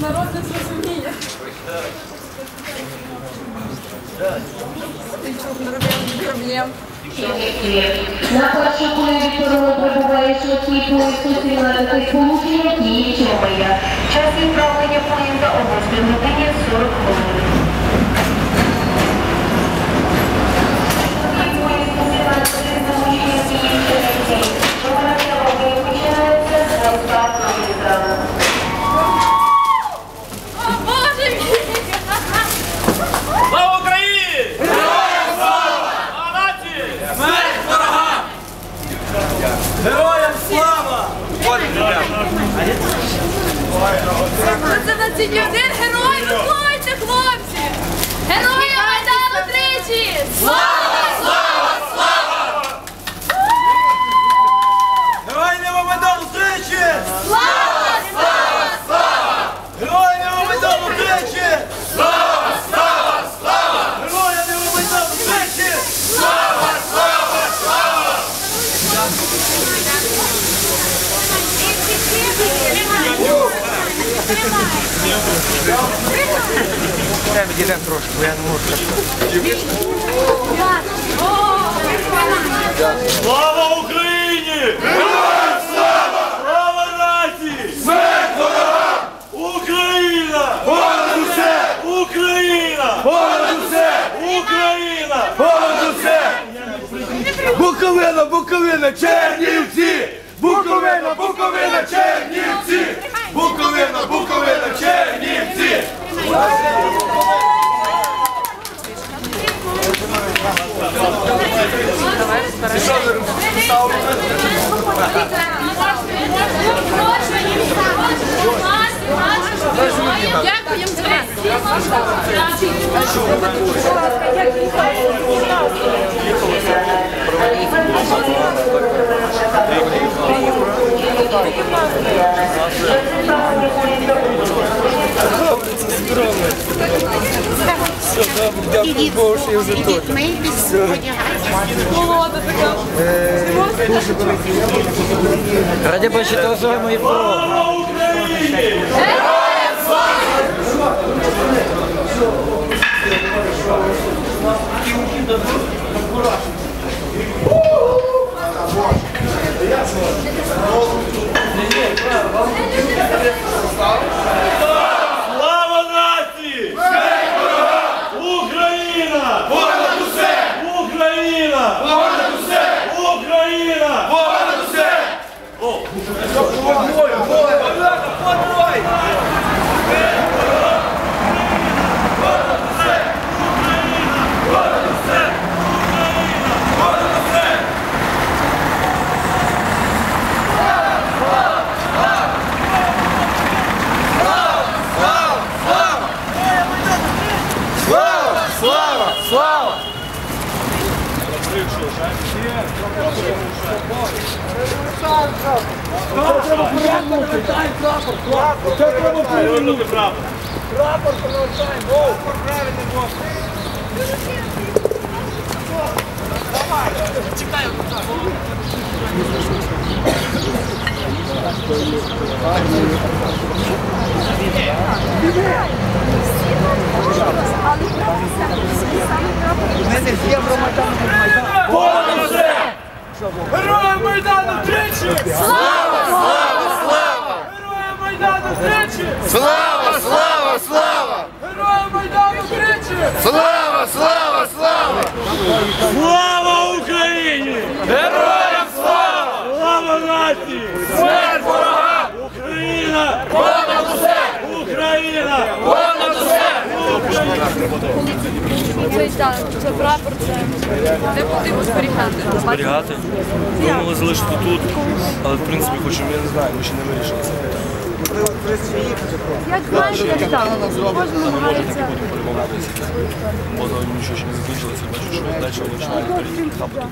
Народ не зрозуміє. На початку вікторого перебуваючого типу суспільна таких получення дії чомая. Час відправлення поїзда о 8 годині 40 хвилин. 21 герой! Виходьте, хлопці! Герой! Відійдемо трошки, бо я не можу. Слава Україні! Героям слава! Слава нації! Смерть ворогам! Україна! Понад усе! Україна! Понад усе! Україна! Понад усе! Буковина, Буковина, Чернівці! Буковина, Буковина, Чернівці! Буковина, Буковина, Чернівці! Дякую Богу, що я вже пороги. Слава Україні! Слава Повернути прапор. Понад Майдану тричі! Слава! Слава! Слава! Героям Майдану тричі! Слава! Слава! Слава! Героям Майдану тричі! Слава! Слава! Слава! Слава Україні! Героям слава! Слава нації! Смерть ворогам! Україна! Понад усе! Україна! Це, так, це прапор, це не потрібно зберігати. зберігати. Думали залишити тут, але в принципі хочемо, я не знаю, ми ще не вирішили це питання. Як знаєте, так, кожен намагається. Бо нічого ще не закінчилося, бачу, що далі починають горіти, хапати.